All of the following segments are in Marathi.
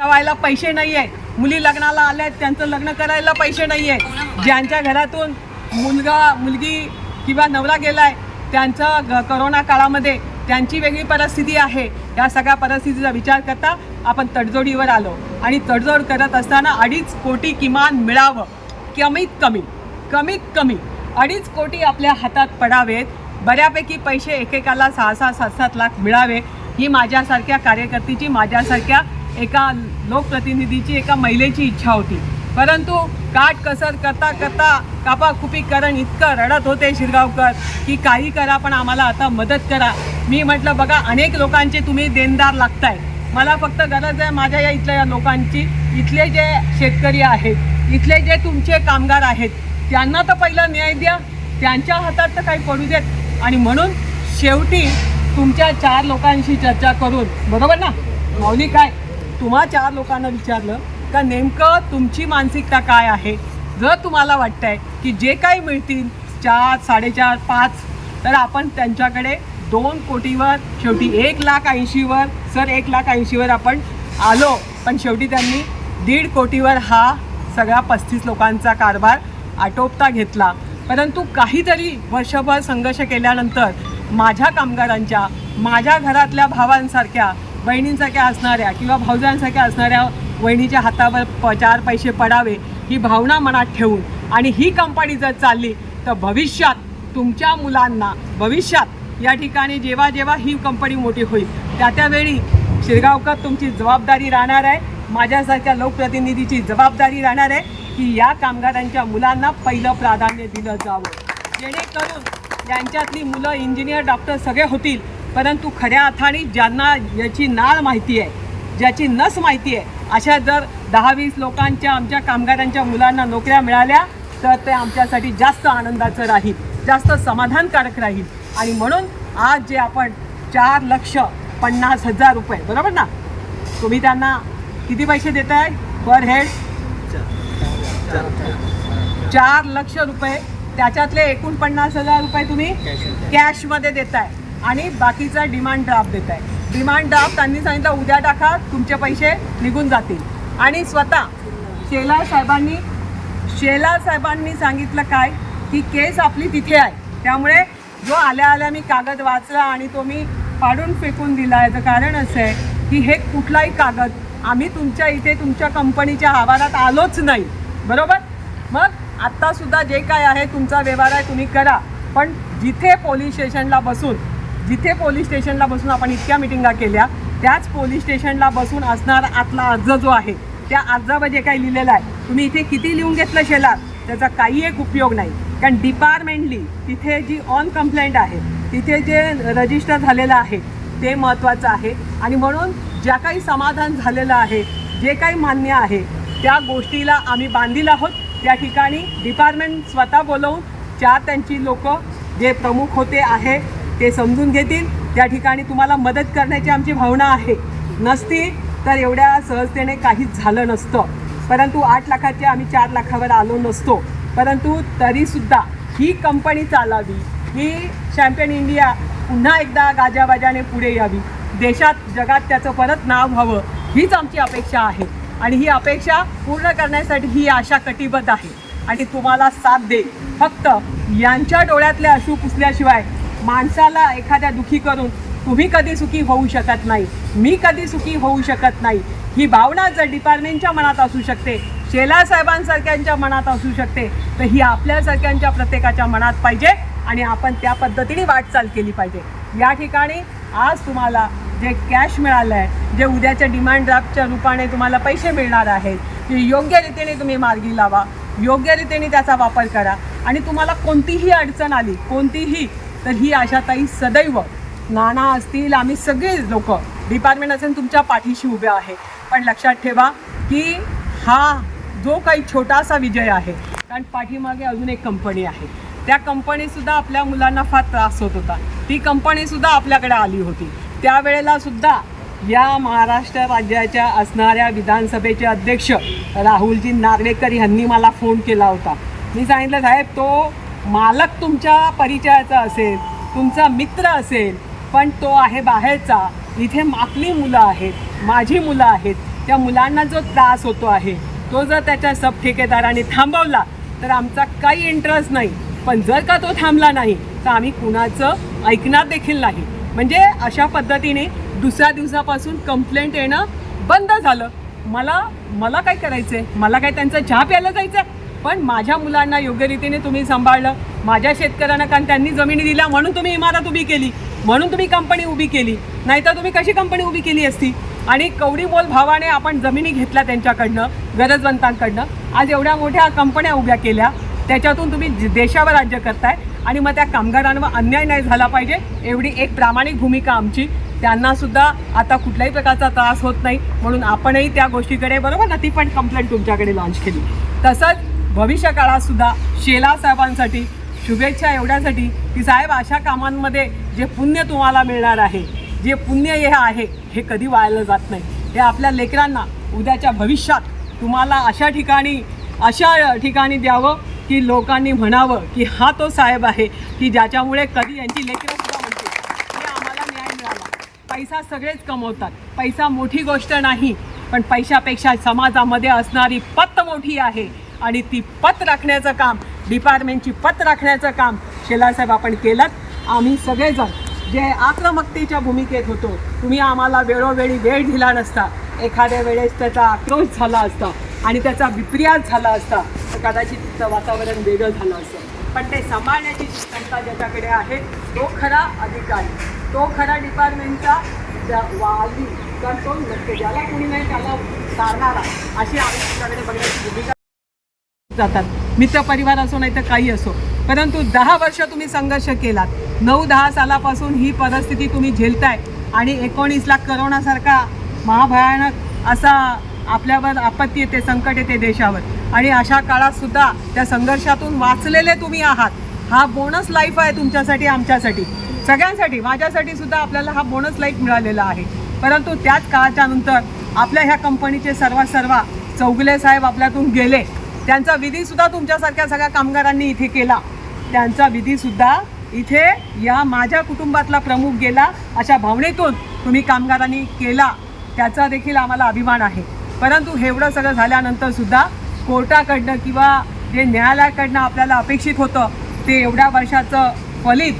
ठेवायला पैसे नाही आहेत मुली लग्नाला आल्या आहेत त्यांचं लग्न करायला पैसे नाही आहेत ज्यांच्या घरातून मुलगा मुलगी किंवा नवरा गेलाय त्यांचं ग- करोना काळामध्ये त्यांची वेगळी परिस्थिती आहे. या सगळ्या परिस्थितीचा विचार करता आपण तडजोडीवर आलो. आणि तडजोड करत असताना अडीच कोटी किमान मिळावं. कमीत कमी कमीत कमी अडीच कोटी आपल्या हातात पडावेत. बऱ्यापैकी पैसे एकेकाला सहा सहा सात सात लाख मिळावे. ही माझ्यासारख्या कार्यकर्तीची माझ्यासारख्या एका लोकप्रतिनिधीची एका महिलेची इच्छा होती. परंतु काट कसर करता करता कापाकुपी करण इतकं रडत होते शिरगावकर की काही करा पण आम्हाला आता मदत करा. मी म्हटलं बघा अनेक लोकांचे तुम्ही देणदार लागताय. मला फक्त गरज आहे माझ्या या इथल्या या लोकांची. इथले जे शेतकरी आहेत इथले जे तुमचे कामगार आहेत त्यांना तर पहिला न्याय द्या. त्यांच्या हातात तर काही पडू देत. आणि म्हणून शेवटी तुमच्या चार लोकांशी चर्चा करून बरोबर ना? मौली काय तुम्हा चार लोकांना विचारलं का नेमकं तुमची मानसिकता काय आहे? जर तुम्हाला वाटतंय की जे काही मिळतील चार साडेचार पाच तर आपण त्यांच्याकडे दोन कोटीवर शेवटी एक लाख ऐंशीवर सर एक लाख ऐंशीवर आपण आलो. पण शेवटी त्यांनी दीड कोटीवर हा सगळा पस्तीस लोकांचा कारभार आटोपता घेतला. परंतु काहीतरी वर्षभर संघर्ष केल्यानंतर माझ्या कामगारांच्या माझ्या घरातल्या भावांसारख्या बहिणींसारख्या असणाऱ्या किंवा भाऊजांसारख्या असणाऱ्या वहिनीच्या हातावर प चार पैसे पडावे ही भावना मनात ठेवून आणि ही कंपनी जर चालली तर भविष्यात तुमच्या मुलांना भविष्यात या ठिकाणी जेव्हा जेव्हा ही कंपनी मोठी होईल त्या त्यावेळी शिरगावकर तुमची जबाबदारी राहणार आहे. माझ्यासारख्या लोकप्रतिनिधीची जबाबदारी राहणार आहे की या कामगारांच्या मुलांना पहिलं प्राधान्य दिलं जावं. जेणेकरून यांच्यातली मुलं इंजिनियर डॉक्टर सगळे होतील. परंतु खऱ्या अर्थाने ज्यांना याची नाळ माहिती आहे ज्याची नस माहिती आहे अशा जर दहा वीस लोकांच्या आमच्या कामगारांच्या मुलांना नोकऱ्या मिळाल्या तर ते आमच्यासाठी जास्त आनंदाचं राहील जास्त समाधानकारक राहील. आणि म्हणून आज जे आपण चार लक्ष पन्नास हजार रुपये बरोबर ना? तुम्ही त्यांना किती पैसे देत आहे पर हेड चार लक्ष रुपये. त्याच्यातले एकोणपन्नास हजार रुपये तुम्ही कॅशमध्ये देताय. आणि बाकीचा डिमांड ड्राफ्ट देत आहे डिमांड ड्राफ्ट त्यांनी सांगितलं उद्या टाका तुमचे पैसे निघून जातील. आणि स्वतः शेलार साहेबांनी शेलार साहेबांनी सांगितलं काय? की केस आपली तिथे आहे. त्यामुळे जो आल्या आल्या मी कागद वाचला आणि तो मी फाडून फेकून दिला याचं कारण असं आहे की हे कुठलाही कागद आम्ही तुमच्या इथे तुमच्या कंपनीच्या आवारात आलोच नाही. बरोबर? मग आत्तासुद्धा जे काय आहे तुमचा व्यवहार आहे तुम्ही करा. पण जिथे पोलीस स्टेशनला बसून जिथे पोलीस स्टेशनला बसून आपण इतक्या मिटिंगा केल्या त्याच पोलीस स्टेशनला बसून असणारा आतला अर्ज जो आहे त्या अर्जावर जे काही लिहिलेलं आहे तुम्ही इथे किती लिहून घेतलं शेलार? त्याचा काही एक उपयोग नाही. कारण डिपार्टमेंटली तिथे जी ऑन कंप्लेंट आहे तिथे जे रजिस्टर झालेलं आहे ते महत्त्वाचं आहे. आणि म्हणून ज्या काही समाधान झालेलं आहे जे काही मान्य आहे त्या गोष्टीला आम्ही बांधील आहोत. त्या ठिकाणी डिपार्टमेंट स्वतः बोलवून चार त्यांची लोक जे प्रमुख होते आहे ते समजून घेतील. त्या ठिकाणी तुम्हाला मदत करण्याची आमची भावना आहे. नसती तर एवढ्या सहजतेने काहीच झालं नसतं. परंतु आठ लाखाचे आम्ही चार लाखावर आलो नसतो. परंतु तरीसुद्धा ही कंपनी चालावी. ही चॅम्पियन इंडिया पुन्हा एकदा गाजाबाजाने पुढे यावी. देशात जगात त्याचं परत नाव व्हावं हीच आमची अपेक्षा आहे. आणि ही अपेक्षा पूर्ण करण्यासाठी ही आशा कटिबद्ध आहे. आणि तुम्हाला साथ दे. फक्त यांच्या डोळ्यातले अश्रू पुसल्याशिवाय माणसाला एखाद्या दुखी करून तुम्ही कधी सुखी होऊ शकत नाही मी कधी सुखी होऊ शकत नाही ही भावना जर डिपार्टमेंटच्या मनात असू शकते शेला साहेबांसारख्यांच्या मनात असू शकते तर ही आपल्यासारख्यांच्या प्रत्येकाच्या मनात पाहिजे आणि आपण त्या पद्धतीने वाटचाल केली पाहिजे. या ठिकाणी आज तुम्हाला जे कॅश मिळालं आहे जे उद्याच्या डिमांड ड्राफ्टच्या रूपाने तुम्हाला पैसे मिळणार आहेत ते योग्य रीतीने तुम्ही मार्गी लावा योग्य रीतीने त्याचा वापर करा आणि तुम्हाला कोणतीही अडचण आली कोणतीही तर ही आशाताई सदैव नाना असतील आम्ही सगळे लोक डिपार्टमेंट असेल तुमच्या पाठीशी उभे आहे. पण लक्षात ठेवा की हा जो काही छोटासा विजय आहे कारण पाठीमागे अजून एक कंपनी आहे. त्या कंपनीसुद्धा आपल्या मुलांना फार त्रास होत होता. ती कंपनीसुद्धा आपल्याकडे आली होती. त्यावेळेला सुद्धा या महाराष्ट्र राज्याच्या असणाऱ्या विधानसभेचे अध्यक्ष राहुलजी नार्वेकर यांनी मला फोन केला होता. मी सांगितलं साहेब तो मालक तुमच्या परिचयाचा असेल तुमचा मित्र असेल पण तो आहे बाहेरचा. इथे आपली मुलं आहेत माझी मुलं आहेत. त्या मुलांना जो त्रास होतो आहे तो जर त्याच्या सब ठेकेदाराने थांबवला तर आमचा काही इंटरेस्ट नाही. पण जर का तो थांबला नाही तर आम्ही कुणाचं ऐकणार देखील नाही. म्हणजे अशा पद्धतीने दुसऱ्या दिवसापासून कंप्लेंट येणं बंद झालं. मला मला काय करायचं आहे मला काय त्यांचा चहा प्यायला जायचं आहे पण माझ्या मुलांना योग्य रीतीने तुम्ही सांभाळलं. माझ्या शेतकऱ्यांना कारण त्यांनी जमिनी दिल्या म्हणून तुम्ही इमारत उभी केली. म्हणून तुम्ही कंपनी उभी केली. नाहीतर तुम्ही कशी कंपनी उभी केली असती? आणि कवडी मोल भावाने आपण जमिनी घेतल्या त्यांच्याकडनं गरजवंतांकडनं. आज एवढ्या मोठ्या कंपन्या उभ्या केल्या. त्याच्यातून तुम्ही देशावर राज्य करताय. आणि मग त्या कामगारांवर अन्याय नाही झाला पाहिजे एवढी एक प्रामाणिक भूमिका आमची. त्यांना सुद्धा आता कुठल्याही प्रकारचा त्रास होत नाही. म्हणून आपणही त्या गोष्टीकडे बरोबर ना? ती पण कंप्लेंट तुमच्याकडे लॉन्च केली. तसंच भविष्य काळात सुद्धा शेला साहेबांसाठी शुभेच्छा एवढ्यासाठी की साहेब अशा कामांमध्ये जे पुण्य तुम्हाला मिळणार आहे जे पुण्य हे आहे हे कधी वाळलं जात नाही. हे आपल्या लेकरांना उद्याच्या भविष्यात तुम्हाला अशा ठिकाणी अशा ठिकाणी द्यावं की लोकांनी म्हणावं की हा तो साहेब आहे की ज्याच्यामुळे कधी यांची लेकरं सुद्धा म्हणते हे आम्हाला न्याय मिळाला. पैसा सगळेच कमवतात. पैसा मोठी गोष्ट नाही पण पैशापेक्षा समाजामध्ये असणारी पत मोठी आहे. आणि ती पत राखण्याचं काम डिपार्टमेंटची पत राखण्याचं काम शेलासाहेब आपण केलं आम्ही सगळेजण जे आक्रमकतेच्या भूमिकेत होतो तुम्ही आम्हाला वेळोवेळी वेळ दिला नसता. एखाद्या वेळेस त्याचा आक्रोश झाला असता आणि त्याचा विपर्यास झाला असता तर कदाचित तिचं वातावरण वेगळं झालं असतं. पण ते सांभाळण्याची जी क्षमता ज्याच्याकडे आहे तो खरा अधिकारी तो खरा डिपार्टमेंटचा वाली तर तो नक्की ज्याला कुणी नाही त्याला सारणारा अशी आम्ही तुमच्याकडे बघण्याची भूमिका जातात. मित्रपरिवार असो नाही तर काही असो. परंतु दहा वर्ष तुम्ही संघर्ष केलात. नऊ दहा सालापासून ही परिस्थिती तुम्ही झेलताय. आणि एकोणीसला करोनासारखा महाभयानक असा आपल्यावर आपत्ती येते संकट येते देशावर. आणि अशा काळातसुद्धा त्या संघर्षातून वाचलेले तुम्ही आहात. हा बोनस लाईफ आहे तुमच्यासाठी आमच्यासाठी. सगळ्यांसाठी माझ्यासाठी सुद्धा आपल्याला हा बोनस लाईफ मिळालेला आहे. परंतु त्याच काळाच्या नंतर आपल्या ह्या कंपनीचे सर्व सर्व चौगले साहेब आपल्यातून गेले. त्यांचा विधीसुद्धा तुमच्यासारख्या सगळ्या कामगारांनी इथे केला. त्यांचा विधीसुद्धा इथे या माझ्या कुटुंबातला प्रमुख गेला. अशा भावनेतून तुम्ही कामगारांनी केला. त्याचा देखील आम्हाला अभिमान आहे. परंतु एवढं सगळं झाल्यानंतर सुद्धा कोर्टाकडनं किंवा जे न्यायालयाकडनं आपल्याला अपेक्षित होतं ते एवढ्या वर्षाचं फलित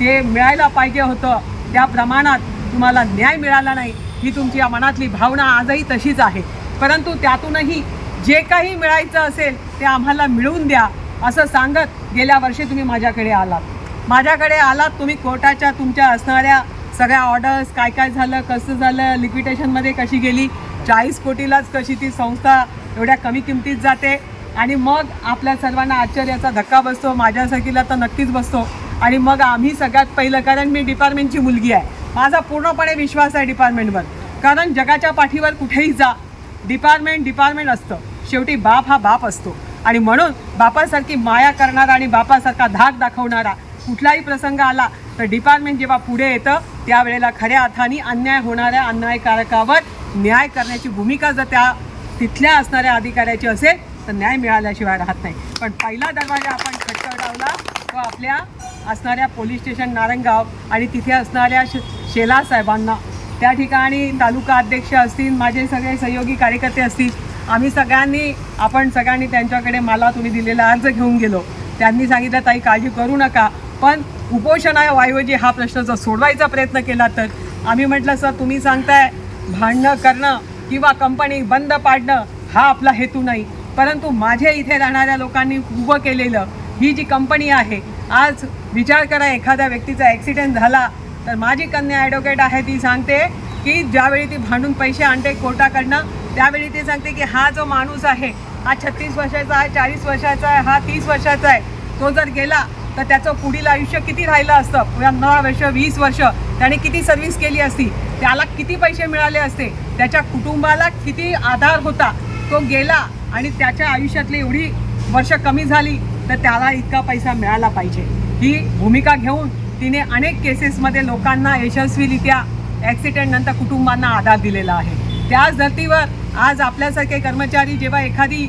ते मिळायला पाहिजे होतं. त्या प्रमाणात तुम्हाला न्याय मिळाला नाही. ही तुमची मनातली भावना आजही तशीच आहे. परंतु त्यातूनही जे काही मिळायचं असेल ते आम्हाला मिळवून द्या असं सांगत गेल्या वर्षी तुम्ही माझ्याकडे आलात. माझ्याकडे आलात तुम्ही कोर्टाच्या तुमच्या असणाऱ्या सगळ्या ऑर्डर्स काय काय झालं कसं झालं लिक्विडेशनमध्ये कशी गेली चाळीस कोटीलाच कशी ती संस्था एवढ्या कमी किमतीत जाते आणि मग आपल्या सर्वांना आश्चर्याचा धक्का बसतो माझ्यासारखीला तर नक्कीच बसतो. आणि मग आम्ही सगळ्यात पहिलं कारण मी डिपार्टमेंटची मुलगी आहे. माझा पूर्णपणे विश्वास आहे डिपार्टमेंटवर कारण जगाच्या पाठीवर कुठेही जा डिपार्टमेंट डिपार्टमेंट असतं. शेवटी बाप हा बाप असतो. आणि म्हणून बापासारखी माया करणारा आणि बापासारखा धाक दाखवणारा कुठलाही प्रसंग आला तर डिपार्टमेंट जेव्हा पुढे येतं त्यावेळेला खऱ्या अर्थाने अन्याय होणाऱ्या अन्यायकारकावर न्याय करण्याची भूमिका जर त्या तिथल्या असणाऱ्या अधिकाऱ्याची असेल तर न्याय मिळाल्याशिवाय राहत नाही. पण पहिला दरवाजा आपण खटखटावला तो आपल्या असणाऱ्या पोलीस स्टेशन नारंगाव आणि तिथे असणाऱ्या श शेला साहेबांना. त्या ठिकाणी तालुका अध्यक्ष असतील माझे सगळे सहयोगी कार्यकर्ते असतील आम्ही सगळ्यांनी आपण सगळ्यांनी त्यांच्याकडे मला तुम्ही दिलेला अर्ज घेऊन गेलो. त्यांनी सांगितलं ताई काळजी करू नका. पण उपोषणाऐवजी हा प्रश्न जर सोडवायचा प्रयत्न केला तर आम्ही म्हटलं सर तुम्ही सांगताय भांडणं करणं किंवा कंपनी बंद पाडणं हा आपला हेतू नाही. परंतु माझे इथे राहणाऱ्या लोकांनी उभं केलेलं ही जी कंपनी आहे आज विचार करा एखाद्या व्यक्तीचा ॲक्सिडेंट झाला तर माझी कन्या ॲडव्होकेट आहे ती सांगते की ज्यावेळी ती भांडून पैसे आणते कोर्टाकडनं त्यावेळी ते सांगते की हा जो माणूस आहे हा छत्तीस वर्षाचा आहे चाळीस वर्षाचा आहे हा तीस वर्षाचा आहे तो जर गेला तर त्याचं पुढील आयुष्य किती राहिलं असतं? नऊ वर्ष वीस वर्ष त्याने किती सर्व्हिस केली असती? त्याला किती पैसे मिळाले असते? त्याच्या कुटुंबाला किती आधार होता? तो गेला आणि त्याच्या आयुष्यातली एवढी वर्ष कमी झाली तर त्याला इतका पैसा मिळाला पाहिजे. ही भूमिका घेऊन तिने अनेक केसेसमध्ये लोकांना यशस्वीरित्या ॲक्सिडेंट नंतर कुटुंबांना आधार दिलेला आहे. त्याच धर्तीवर आज आपल्यासारखे कर्मचारी जेव्हा एखादी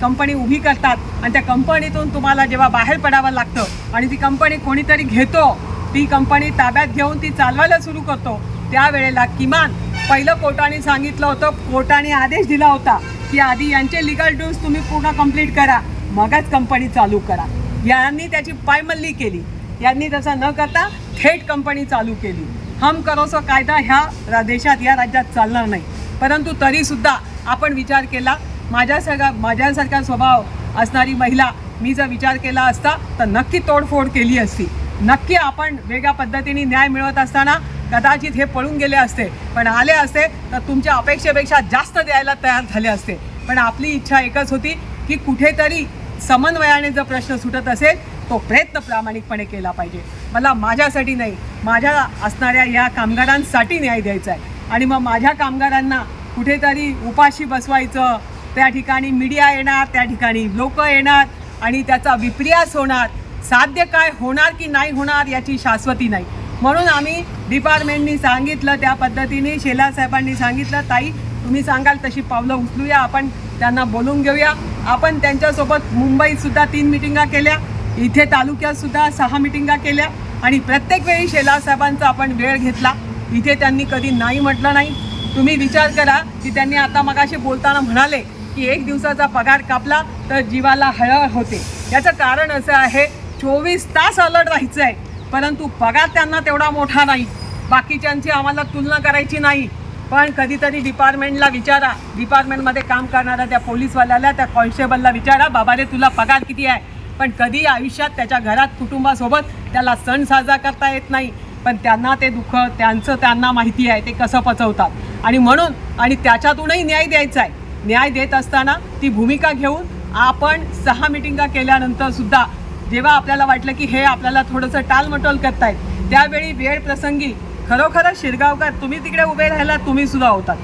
कंपनी उभी करतात आणि त्या कंपनीतून तुम्हाला जेव्हा बाहेर पडावं लागतं आणि ती कंपनी कोणीतरी घेतो ती कंपनी ताब्यात घेऊन ती चालवायला सुरू करतो त्यावेळेला किमान पहिलं कोर्टाने सांगितलं होतं कोर्टाने आदेश दिला होता की आधी यांचे लिगल ड्यूज तुम्ही पूर्ण कंप्लीट करा मगच कंपनी चालू करा. यांनी त्याची पायमल्ली केली. यांनी तसं न करता थेट कंपनी चालू केली. हम करोसो कायदा ह्या देशात या राज्यात चालणार नाही. परंतु तरीसुद्धा आपण विचार केला. माझ्यासारखा माझ्यासारखा स्वभाव असणारी महिला मी जर विचार केला असता तर नक्की तोडफोड केली असती. नक्की आपण वेगळ्या पद्धतीने न्याय मिळवत असताना कदाचित हे पळून गेले असते. पण आले असते तर तुमच्या अपेक्षेपेक्षा जास्त द्यायला तयार झाले असते. पण आपली इच्छा एकच होती की कुठेतरी समन्वयाने जर प्रश्न सुटत असेल तो प्रयत्न प्रामाणिकपणे केला पाहिजे. मला माझ्यासाठी नाही माझ्या असणाऱ्या या कामगारांसाठी न्याय द्यायचा आहे. आणि मग माझ्या कामगारांना कुठेतरी उपाशी बसवायचं. त्या ठिकाणी मीडिया येणार त्या ठिकाणी लोक येणार आणि त्याचा विपर्यास होणार. साध्य काय होणार की नाही होणार याची शाश्वती नाही. म्हणून आम्ही डिपार्टमेंटनी सांगितलं त्या पद्धतीने शेला साहेबांनी सांगितलं ताई तुम्ही सांगाल तशी पावलं उचलूया आपण त्यांना बोलून घेऊया. आपण त्यांच्यासोबत मुंबईतसुद्धा तीन मिटिंगा केल्या इथे तालुक्यातसुद्धा सहा मिटिंगा केल्या आणि प्रत्येक वेळी शेला साहेबांचा आपण वेळ घेतला. इथे त्यांनी कधी नाही म्हटलं नाही. तुम्ही विचार करा की त्यांनी आता मगाशी बोलताना म्हणाले की एक दिवसाचा पगार कापला तर जीवाला हळहळ होते. याचं कारण असं आहे चोवीस तास अलर्ट राहायचं आहे परंतु पगार त्यांना तेवढा मोठा नाही. बाकीच्यांची आम्हाला तुलना करायची नाही. पण कधीतरी डिपार्टमेंटला विचारा. डिपार्टमेंटमध्ये काम करणाऱ्या त्या पोलीसवाल्याला त्या कॉन्स्टेबलला विचारा बाबा रे तुला पगार किती आहे? पण कधी आयुष्यात त्याच्या घरात कुटुंबासोबत त्याला सण साजरा करता येत नाही. पण त्यांना ते दुःख त्यांचं त्यांना माहिती आहे ते कसं पचवतात. आणि म्हणून आणि त्याच्यातूनही न्याय द्यायचा आहे. न्याय देत असताना ती भूमिका घेऊन आपण सहा मिटिंगा केल्यानंतर सुद्धा जेव्हा आपल्याला वाटलं की हे आपल्याला थोडंसं टालमटोल करतायत त्यावेळी वेळ प्रसंगी खरोखरच शिरगावकर तुम्ही तिकडे उभे राहिला तुम्ही सुद्धा होतात.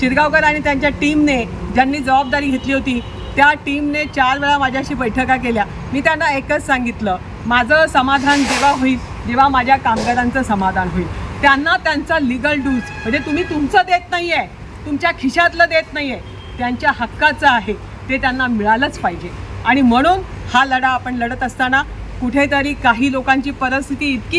शिरगावकर आणि त्यांच्या टीमने ज्यांनी जबाबदारी घेतली होती त्या टीमने चार वेळा माझ्याशी बैठका केल्या. मी त्यांना एकच सांगितलं माझं समाधान जेव्हा होईल जेव्हा माझ्या कामगारांचं समाधान होईल. त्यांना त्यांचा लिगल डूज म्हणजे तुम्ही तुमचं देत नाही आहे तुमच्या खिशातलं देत नाही आहे त्यांच्या हक्काचं आहे ते त्यांना मिळालंच पाहिजे. आणि म्हणून हा लढा आपण लढत असताना कुठेतरी काही लोकांची परिस्थिती इतकी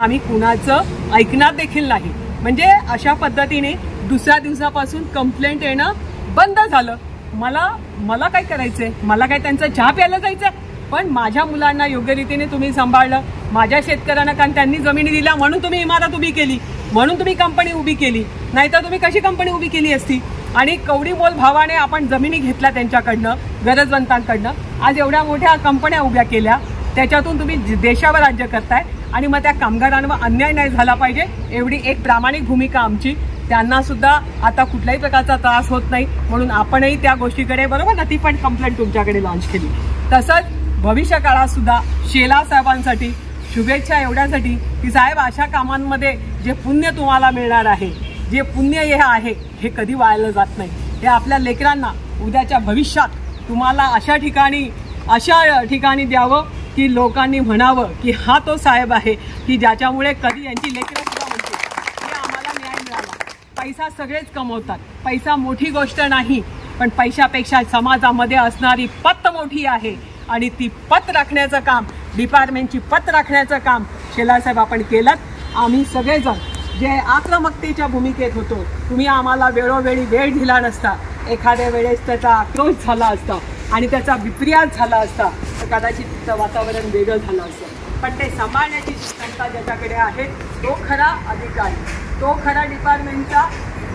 आम्ही कुणाचं ऐकणार देखील नाही. म्हणजे अशा पद्धतीने दुसऱ्या दिवसापासून कंप्लेंट येणं बंद झालं. मला मला काय करायचं आहे मला काय त्यांचा चहा प्यायला जायचं आहे पण माझ्या मुलांना योग्य रीतीने तुम्ही सांभाळलं. माझ्या शेतकऱ्यांना कारण त्यांनी जमिनी दिल्या म्हणून तुम्ही इमारत उभी केली. म्हणून तुम्ही कंपनी उभी केली. नाहीतर तुम्ही कशी कंपनी उभी केली असती? आणि कवडी मोल भावाने आपण जमिनी घेतल्या त्यांच्याकडनं गरजवंतांकडनं. आज एवढ्या मोठ्या कंपन्या उभ्या केल्या. त्याच्यातून तुम्ही देशावर राज्य करताय. आणि मग त्या कामगारांवर अन्याय नाही झाला पाहिजे एवढी एक प्रामाणिक भूमिका आमची. त्यांना सुद्धा आता कुठल्याही प्रकारचा त्रास होत नाही. म्हणून आपणही त्या गोष्टीकडे बरोबर ना? ती पण कंप्लेंट तुमच्याकडे लॉन्च केली. तसंच भविष्य काळात सुद्धा शेला साहेबांसाठी शुभेच्छा एवढ्यासाठी की साहेब अशा कामांमध्ये जे पुण्य तुम्हाला मिळणार आहे जे पुण्य हे आहे हे कधी वाळलं जात नाही. हे आपल्या लेकरांना उद्याच्या भविष्यात तुम्हाला अशा ठिकाणी अशा ठिकाणी द्यावं की लोकांनी म्हणावं की हा तो साहेब आहे की ज्याच्यामुळे कधी यांची लेकरं सुद्धा की आम्हाला न्याय मिळाला. पैसा सगळेच कमवतात. पैसा मोठी गोष्ट नाही पण पैशापेक्षा समाजामध्ये असणारी पत्त मोठी आहे. आणि ती पत राखण्याचं काम डिपार्टमेंटची पत राखण्याचं काम शेलासाहेब आपण केलं आम्ही सगळेजण जे आक्रमकतेच्या भूमिकेत होतो तुम्ही आम्हाला वेळोवेळी वेळ दिला नसता. एखाद्या वेळेस त्याचा आक्रोश झाला असता आणि त्याचा विपर्यास झाला असता तर कदाचित तिचं वातावरण वेगळं झालं असतं. पण ते सांभाळण्याची क्षमता ज्याच्याकडे आहे तो खरा अधिकारी तो खरा डिपार्टमेंटचा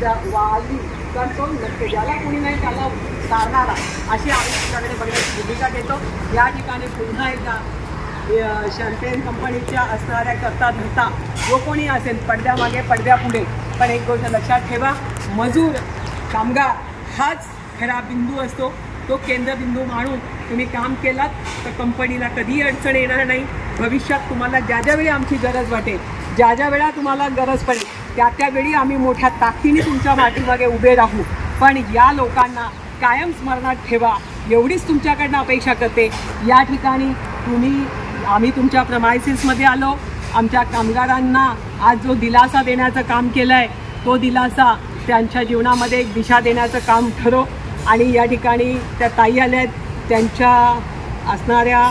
वाली करतो नक्की ज्याला कोणी नाही त्याला सारणारा अशी आम्ही तुमच्याकडे बघण्याची भूमिका घेतो. या ठिकाणी पुन्हा एकदा शॅम्पेन कंपनीच्या असणाऱ्या करता धरता जो कोणी असेल पडद्यामागे पडद्यापुढे पण एक गोष्ट लक्षात ठेवा मजूर कामगार हाच खरा बिंदू असतो. तो केंद्रबिंदू मानून तुम्ही काम केलात तर कंपनीला कधीही अडचण येणार नाही. भविष्यात तुम्हाला ज्या ज्यावेळी आमची गरज वाटेल ज्या ज्या वेळा तुम्हाला गरज पडेल त्या त्यावेळी आम्ही मोठ्या ताकदीने तुमच्या पाठीमागे उभे राहू. पण या लोकांना कायम स्मरणात ठेवा. एवढीच तुमच्याकडनं अपेक्षा करते. या ठिकाणी तुम्ही आम्ही तुमच्या प्रमायसिसमध्ये आलो. आमच्या कामगारांना आज जो दिलासा देण्याचं काम केलं आहे तो दिलासा त्यांच्या जीवनामध्ये एक दिशा देण्याचं काम ठरो आणि या ठिकाणी त्या ताई आल्या आहेत त्यांच्या असणाऱ्या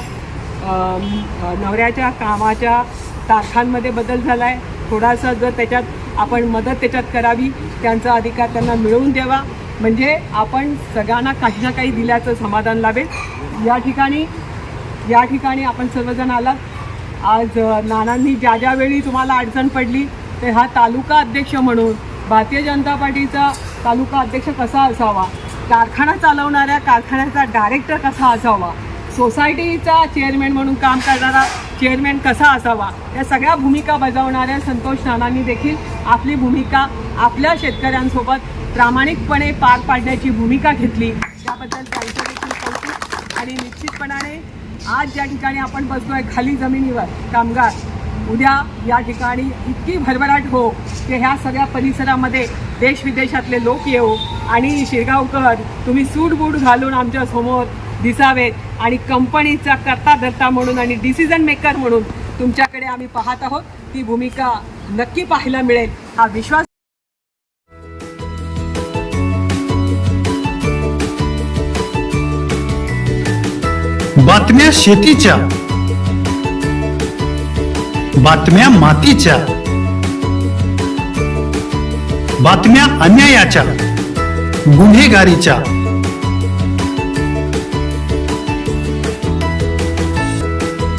नवऱ्याच्या कामाच्या तारखांमध्ये बदल झाला आहे थोडासा जर त्याच्यात आपण मदत त्याच्यात करावी त्यांचा अधिकार त्यांना मिळवून द्यावा. म्हणजे आपण सगळ्यांना काही ना काही दिल्याचं समाधान लाभेल. या ठिकाणी या ठिकाणी आपण सर्वजण आलात. आज नानांनी ज्या ज्या वेळी तुम्हाला अडचण पडली तर हा तालुका अध्यक्ष म्हणून भारतीय जनता पार्टीचा तालुका अध्यक्ष कसा असावा? कारखाना चालवणाऱ्या कारखान्याचा डायरेक्टर कसा असावा? सोसायटीचा चेअरमॅन म्हणून काम करणारा चेअरमॅन कसा असावा? या सगळ्या भूमिका बजावणाऱ्या संतोष नानांनी देखील आपली भूमिका आपल्या शेतकऱ्यांसोबत प्रामाणिकपणे पार पाडण्याची भूमिका घेतली. त्याबद्दल त्यांचं देखील कौतुक आणि निश्चितपणाने आज ज्या ठिकाणी आपण बसतोय खाली जमिनीवर कामगार उद्या या ठिकाणी इतकी भरभराट हो की ह्या सगळ्या परिसरामध्ये देश विदेशातले लोक येऊ आणि शिरगावकर तुम्ही सूट बूट घालून आमच्यासमोर दिसावेत आणि कंपनीचा कर्ता धरता म्हणून आणि डिसिजन मेकर म्हणून तुमच्याकडे आम्ही पाहत आहोत. ती भूमिका नक्की पाहायला मिळेल. हा विश्वास बातम्या शेतीच्या. बातम्या मातीच्या. बातम्या अन्यायाच्या. गुन्हेगारीच्या.